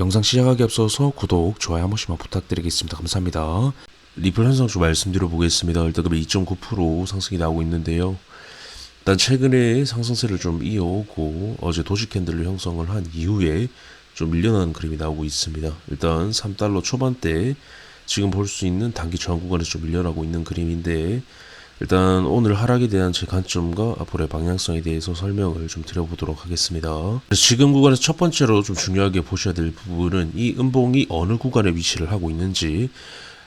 영상 시작하기 앞서서 구독, 좋아요 한 번씩만 부탁드리겠습니다. 감사합니다. 리플 현상 좀 말씀드려 보겠습니다. 일단 그럼 2.9% 상승이 나오고 있는데요. 일단 최근에 상승세를 좀 이어오고 어제 도지 캔들을 형성을 한 이후에 좀 밀려나는 그림이 나오고 있습니다. 일단 3달러 초반대 지금 볼 수 있는 단기 저항 구간에서 좀 밀려나고 있는 그림인데 일단 오늘 하락에 대한 제 관점과 앞으로의 방향성에 대해서 설명을 좀 드려보도록 하겠습니다. 지금 구간에서 첫 번째로 좀 중요하게 보셔야 될 부분은 이 음봉이 어느 구간에 위치를 하고 있는지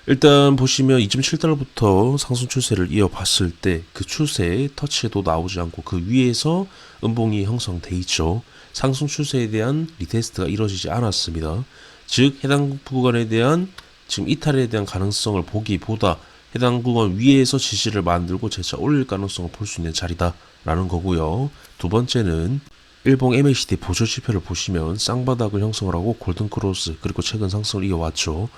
일단 보시면 2.7달러부터 상승 추세를 이어봤을 때 그 추세의 터치도 나오지 않고 그 위에서 음봉이 형성돼 있죠. 상승 추세에 대한 리테스트가 이루어지지 않았습니다. 즉 해당 구간에 대한 지금 이탈에 대한 가능성을 보기보다 해당 구간 위에서 지지를 만들고 재차 올릴 가능성을 볼 수 있는 자리다라는 거고요. 두 번째는 일봉 MACD 보조 지표를 보시면 쌍바닥을 형성을 하고 골든 크로스 그리고 최근 상승을 이어왔죠.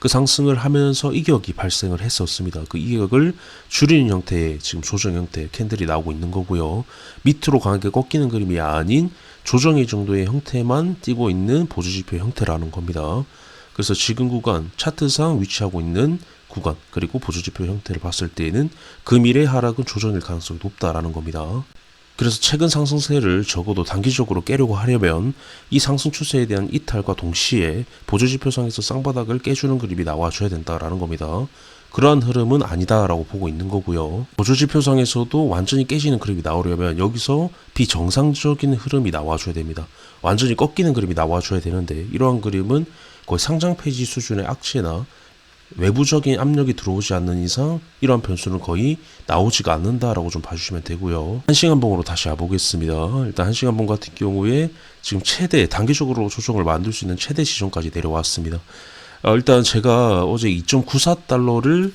그 상승을 하면서 이격이 발생을 했었습니다. 그 이격을 줄이는 형태의 지금 조정 형태의 캔들이 나오고 있는 거고요. 밑으로 강하게 꺾이는 그림이 아닌 조정의 정도의 형태만 띄고 있는 보조 지표 형태라는 겁니다. 그래서 지금 구간 차트상 위치하고 있는 구간 그리고 보조지표 형태를 봤을 때에는 금일의 하락은 조정일 가능성이 높다라는 겁니다. 그래서 최근 상승세를 적어도 단기적으로 깨려고 하려면 이 상승 추세에 대한 이탈과 동시에 보조지표상에서 쌍바닥을 깨주는 그림이 나와줘야 된다라는 겁니다. 그러한 흐름은 아니다라고 보고 있는 거고요. 보조지표상에서도 완전히 깨지는 그림이 나오려면 여기서 비정상적인 흐름이 나와줘야 됩니다. 완전히 꺾이는 그림이 나와줘야 되는데 이러한 그림은 거의 상장 폐지 수준의 악재나 외부적인 압력이 들어오지 않는 이상 이러한 변수는 거의 나오지가 않는다라고 좀 봐주시면 되고요. 한시간봉으로 다시 와보겠습니다. 일단 한시간봉 같은 경우에 지금 최대 단기적으로 조정을 만들 수 있는 최대 지점까지 내려왔습니다. 어, 일단 제가 어제 2.94달러를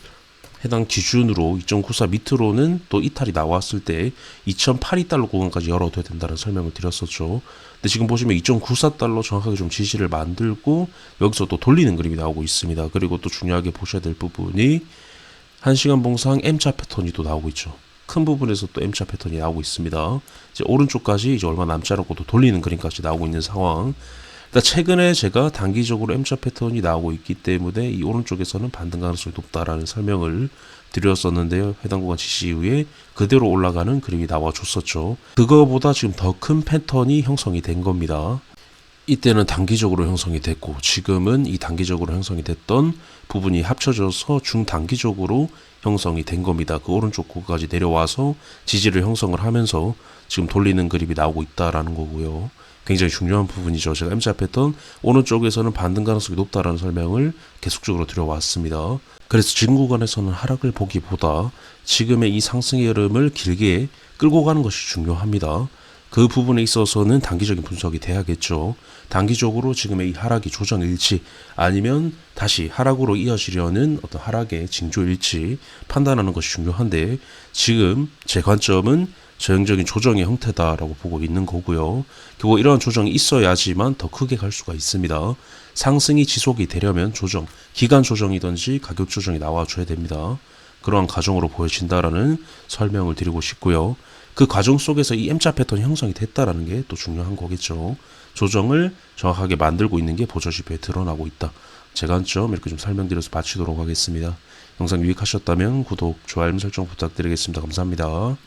해당 기준으로 2.94 밑으로는 또 이탈이 나왔을 때 2.82달러 구간까지 열어둬야 된다는 설명을 드렸었죠. 근데 지금 보시면 2.94달러 정확하게 좀 지지를 만들고 여기서 또 돌리는 그림이 나오고 있습니다. 그리고 또 중요하게 보셔야 될 부분이 1시간 봉상 M자 패턴이 또 나오고 있죠. 큰 부분에서 또 M자 패턴이 나오고 있습니다. 이제 오른쪽까지 이제 얼마 남지 않았고 또 돌리는 그림까지 나오고 있는 상황. 일단 최근에 제가 단기적으로 M자 패턴이 나오고 있기 때문에 이 오른쪽에서는 반등 가능성이 높다라는 설명을 드렸었는데요. 해당 구간 지시 이후에 그대로 올라가는 그림이 나와줬었죠. 그거보다 지금 더 큰 패턴이 형성이 된 겁니다. 이때는 단기적으로 형성이 됐고 지금은 이 단기적으로 형성이 됐던 부분이 합쳐져서 중단기적으로 형성이 된 겁니다. 그 오른쪽 구까지 내려와서 지지를 형성을 하면서 지금 돌리는 그림이 나오고 있다라는 거고요. 굉장히 중요한 부분이죠. 제가 패턴 오른쪽에서는 반등 가능성이 높다라는 설명을 계속적으로 드려왔습니다. 그래서 지금 구간에서는 하락을 보기보다 지금의 이 상승의 흐름을 길게 끌고 가는 것이 중요합니다. 그 부분에 있어서는 단기적인 분석이 돼야겠죠. 단기적으로 지금의 이 하락이 조정일지 아니면 다시 하락으로 이어지려는 어떤 하락의 징조일지 판단하는 것이 중요한데 지금 제 관점은 저형적인 조정의 형태다라고 보고 있는 거고요. 결국 이러한 조정이 있어야지만 더 크게 갈 수가 있습니다. 상승이 지속이 되려면 조정, 기간 조정이든지 가격 조정이 나와줘야 됩니다. 그러한 과정으로 보여진다라는 설명을 드리고 싶고요. 그 과정 속에서 이 M자 패턴이 형성이 됐다라는 게 또 중요한 거겠죠. 조정을 정확하게 만들고 있는 게 보조지표에 드러나고 있다. 제 관점 이렇게 좀 설명드려서 마치도록 하겠습니다. 영상 유익하셨다면 구독, 좋아요, 알림 설정 부탁드리겠습니다. 감사합니다.